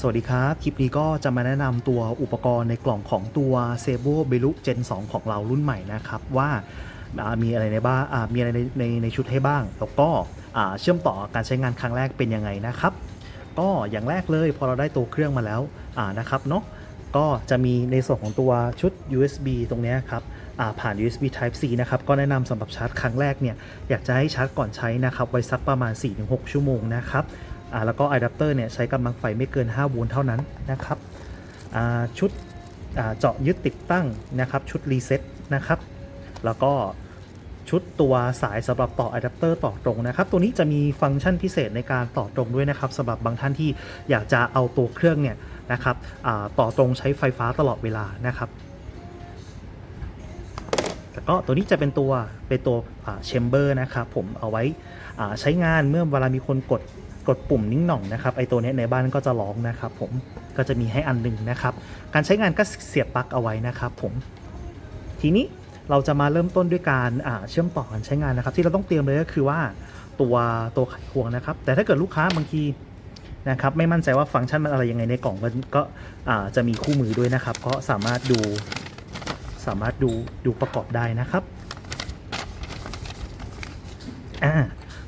สวัสดีครับ คลิปนี้ก็จะมาแนะนำตัวอุปกรณ์ในกล่องของตัว s a b o b e l u Gen 2 ของเรารุ่นใหม่นะครับ ว่ามีอะไรในบ้างมีอะไรในในในชุดให้บ้าง แล้วก็เชื่อมต่อการใช้งานครั้งแรกเป็นยังไงนะครับ ก็อย่างแรกเลยพอเราได้ตัวเครื่องมาแล้วนะครับเนาะ ก็จะมีในส่วนของตัวชุด USB ตรงนี้ครับผ่าน USB Type C นะครับก็แนะนำสำหรับชาร์จครั้งแรกเนี่ยอยากจะให้ชาร์จก่อนใช้นะครับไว้สักประมาณ 4-6 ชั่วโมงนะครับแล้วก็อะแดปเตอร์เนี่ยใช้กำลังไฟไม่เกิน 5 โวลต์เท่านั้นนะครับชุดเจาะยึดติดตั้งนะครับชุดรีเซ็ตนะครับแล้วก็ ชุดตัวสายสำหรับต่ออะแดปเตอร์ต่อตรงนะครับ ตัวนี้จะมีฟังก์ชันพิเศษในการต่อตรงด้วยนะครับสำหรับบางท่านที่อยากจะเอาตัวเครื่องเนี่ยนะครับต่อตรงใช้ไฟฟ้าตลอดเวลานะครับแล้วก็ตัวนี้จะเป็นตัวเป็นตัวแชมเบอร์นะครับผมเอาไว้ใช้งานเมื่อเวลามีคนกดกดปุ่มนิ้งหน่องนะครับไอตัวนี้ในบ้านก็จะร้องนะครับผมก็จะมีให้อันหนึ่งนะครับ การใช้งานก็เสียบปลั๊กเอาไว้นะครับผมทีนี้ เราจะมาเริ่มต้นด้วยการเชื่อมต่อการใช้งานนะครับ ที่เราต้องเตรียมเลยก็คือว่าตัวตัวไขควงนะครับ แต่ถ้าเกิดลูกค้าบางทีนะครับไม่มั่นใจว่าฟังก์ชันมันอะไรยังไงในกล่องมันก็จะมีคู่มือด้วยนะครับ ก็สามารถดูสามารถดูดูประกอบได้นะครับอ่า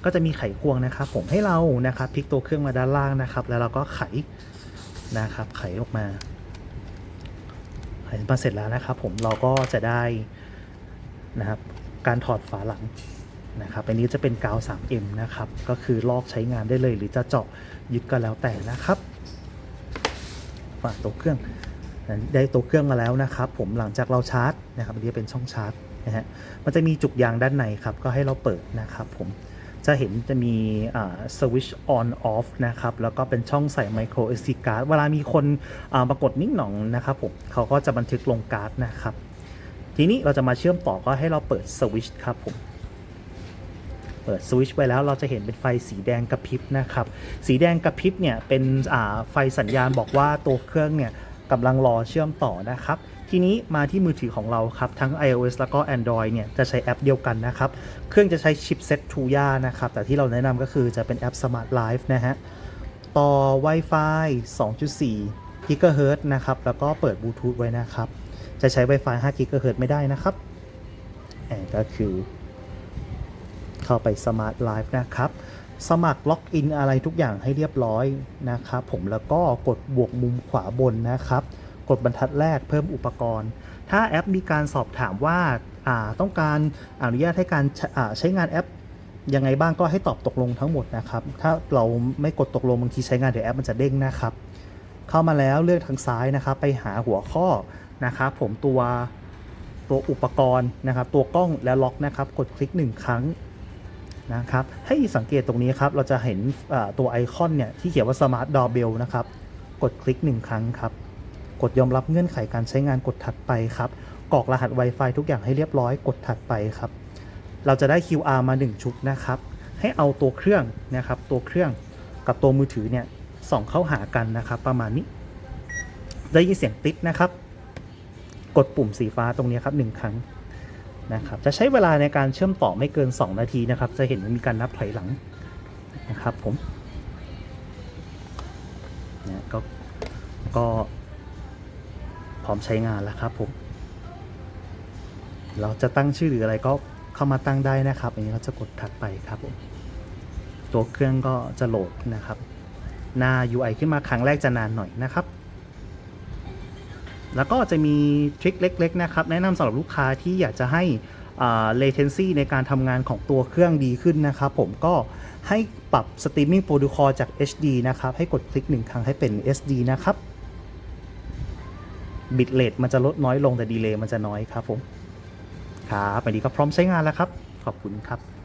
ก็จะมีไขควงนะครับ ผมให้เรานะครับพลิกตัวเครื่องมาด้านล่างนะครับ แล้วเราก็ไขนะครับไขออกมาไขมาเสร็จแล้วนะครับ ผมเราก็จะได้ นะครับ การถอดฝาหลังนะครับอันนี้จะเป็นกาว 3M นะครับ ก็คือลอกใช้งานได้เลย หรือจะเจาะยึดก็แล้วแต่นะครับฝาตัวเครื่องได้ตัวเครื่องมาแล้วนะครับ ผมหลังจากเราชาร์จนะครับอันนี้เป็นช่องชาร์จนะฮะมันจะมีจุกยางด้านในครับ ก็ให้เราเปิดนะครับผมจะเห็นจะมีสวิตช์ on off นะครับ แล้วก็เป็นช่องใส่ micro SD card เวลามีคนปรากฏนิ่งหน่องนะครับผมเขาก็จะบันทึกลงการ์ดนะครับ ทีนี้เราจะมาเชื่อมต่อก็ให้เราเปิดสวิตช์ครับผมเปิดสวิตช์ไปแล้วเราจะเห็นเป็นไฟสีแดงกระพริบนะครับ สีแดงกระพริบเนี่ยเป็นไฟสัญญาณบอกว่าตัวเครื่องเนี่ยกำลังรอเชื่อมต่อนะครับ ทีนี้มาที่มือถือของเราครับ ทั้ง iOS แล้วก็ Android เนี่ยจะใช้แอปเดียวกันนะครับ เครื่องจะใช้ชิปเซ็ต Tuya นะครับ แต่ที่เราแนะนำก็คือจะเป็นแอป Smart Life นะฮะ ต่อ Wi-Fi 2.4 GHz นะครับ แล้วก็เปิดบลูทูธไว้นะครับ จะใช้ Wi-Fi 5 GHz ไม่ได้นะครับแอนก็คือเข้าไป Smart Life นะครับ สมัครล็อกอินอะไรทุกอย่างให้เรียบร้อยนะครับผมแล้วก็กดบวกมุมขวาบนนะครับกดบรรทัดแรกเพิ่มอุปกรณ์ ถ้าแอปมีการสอบถามว่าาต้องการอนุญาตให้การใช้อ่าใช้งานแอปยังไงบ้างก็ให้ตอบตกลงทั้งหมดนะครับ ถ้าเราไม่กดตกลงบางทีใช้งานเดี๋ยวแอปมันจะเด้งนะครับ เข้ามาแล้วเลือกทางซ้ายนะครับ ไปหาหัวข้อ นะครับผมตัวตัวอุปกรณ์นะครับ ตัวกล้องและล็อกนะครับ กดคลิกหนึ่งครั้งนะครับ ให้สังเกตตรงนี้ครับ เราจะเห็นตัวไอคอนเนี่ยที่เขียนว่า Smart Doorbell นะครับ กดคลิก 1 ครั้งครับ กดยอมรับเงื่อนไขการใช้งานกดถัดไปครับกรอกรหัส Wi-Fi ทุกอย่างให้เรียบร้อยกดถัดไปครับ เราจะได้ QR มา 1 ชุดนะครับ ให้เอาตัวเครื่องนะครับ ตัวเครื่องกับตัวมือถือเนี่ยส่องเข้าหากันนะครับ ประมาณนี้ ได้ยินเสียงติ๊ดนะครับ กดปุ่มสีฟ้าตรงนี้ครับหนึ่งครั้งนะครับจะใช้เวลาในการเชื่อมต่อไม่เกิน 2 นาทีนะครับ จะเห็นมีการนับถอยหลังนะครับผมเนี่ยก็ก็พร้อมใช้งานแล้วครับผม เราจะตั้งชื่อหรืออะไรก็เข้ามาตั้งได้นะครับอันนี้เราจะกดถัดไปครับผมตัวเครื่องก็จะโหลดนะครับ หน้า UI ขึ้นมาครั้งแรกจะนานหน่อยนะครับ แล้วก็จะมีทริคเล็ก ๆ นะครับ แนะนำสำหรับลูกค้าที่อยากจะให้ latency ในการทำงานของตัวเครื่องดีขึ้นนะครับผมก็ให้ปรับ streaming protocol จาก HD นะครับ ให้กดคลิกหนึ่งครั้งให้เป็น SD นะครับ bitrate มันจะลดน้อยลงแต่ delay มันจะน้อยครับผม ครับอันนี้ก็พร้อมใช้งานแล้วครับ ขอบคุณครับ